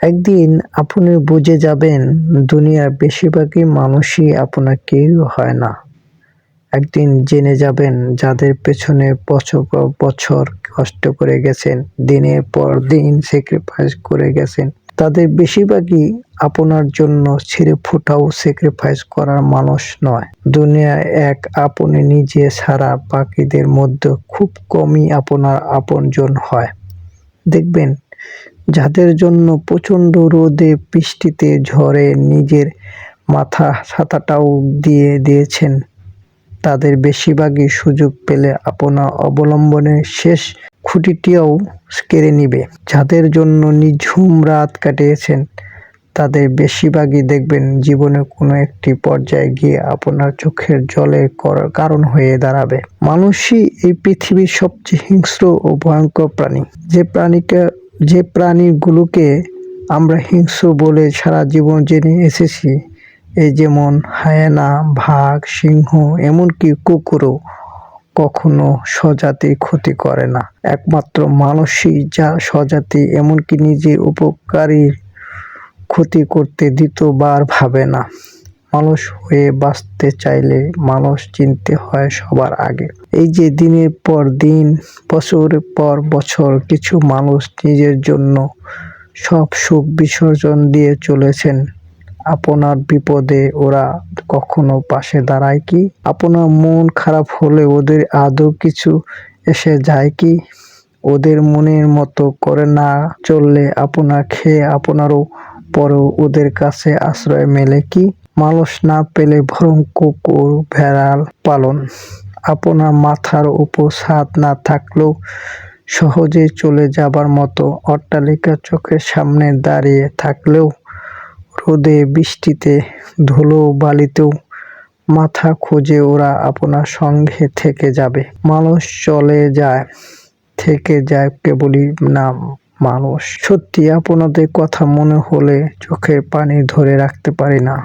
একদিন আপনি বুঝে যাবেন, দুনিয়ার বেশিরভাগই মানুষই আপনার কেউ হয় না। একদিন জেনে যাবেন যাদের পেছনে বছর পর বছর কষ্ট করে গেছেন, দিনের পর দিন স্যাক্রিফাইস করে গেছেন, তাদের বেশিরভাগই আপনার জন্য ছেড়ে ফোটাও স্যাক্রিফাইস করার মানুষ নয়। দুনিয়ায় এক আপনি নিজে ছাড়া বাকিদের মধ্যে খুব কমই আপনার আপনজন হয়। দেখবেন যাদের জন্য প্রচণ্ড রোদে বৃষ্টিতে ঝড়ে নিজের মাথা ছাতাটাও দিয়ে দিয়েছেন, তাদের বেশিরভাগই সুযোগ পেলে আপনার অবলম্বনে শেষ খুঁটিটিও কেড়ে নিবে। যাদের জন্য নিঝুম রাত কাটিয়েছেন, তাদের বেশিরভাগই দেখবেন জীবনে কোনো একটি পর্যায়ে গিয়ে আপনার চোখের জলে কারণ হয়ে দাঁড়াবে। মানুষই এই পৃথিবীর সবচেয়ে হিংস্র ও ভয়ঙ্কর প্রাণী। যে প্রাণীকে যে প্রাণীগুলোকে আমরা হিংস্র বলে সারা জীবন জেনে এসেছি এই যেমন হায়না ভাগ সিংহ, এমনকি কুকুরও কখনো স্বজাতি ক্ষতি করে না। একমাত্র মানুষই যা স্বজাতি, এমনকি নিজের উপকারীর ক্ষতি করতে দ্বিতীয়বার ভাবে না। মানুষ হয়ে বাঁচতে চাইলে মানুষ চিনতে হয় সবার আগে। এই যে দিনের পর দিন, বছর পর বছর কিছু মানুষ নিজের জন্য সব সুখ বিসর্জন দিয়ে চলেছেন। আপনার বিপদে ওরা কখনো পাশে দাঁড়ায় কি? আপনার মন খারাপ হলে ওদের আদৌ কিছু এসে যায় কি? ওদের মনের মতো করে না চললে আপনার খেয়ে আপনারও পরেও ওদের কাছে আশ্রয় মেলে কি? মানুষ না পেলে বরং কুকুর ভেড়াল পালন। আপনার মাথার উপর ছাদ না থাকলেও সহজে চলে যাবার মতো অট্টালিকা চোখের সামনে দাঁড়িয়ে থাকলেও রোদে বৃষ্টিতে ধুলো বালিতেও মাথা খুঁজে ওরা আপনার সঙ্গে থেকে যাবে। মানুষ চলে যায়, থেকে যায় কেবলই নাম মানুষ সত্যি আপনাদের কথা মনে হলে চোখের পানি ধরে রাখতে পারি না।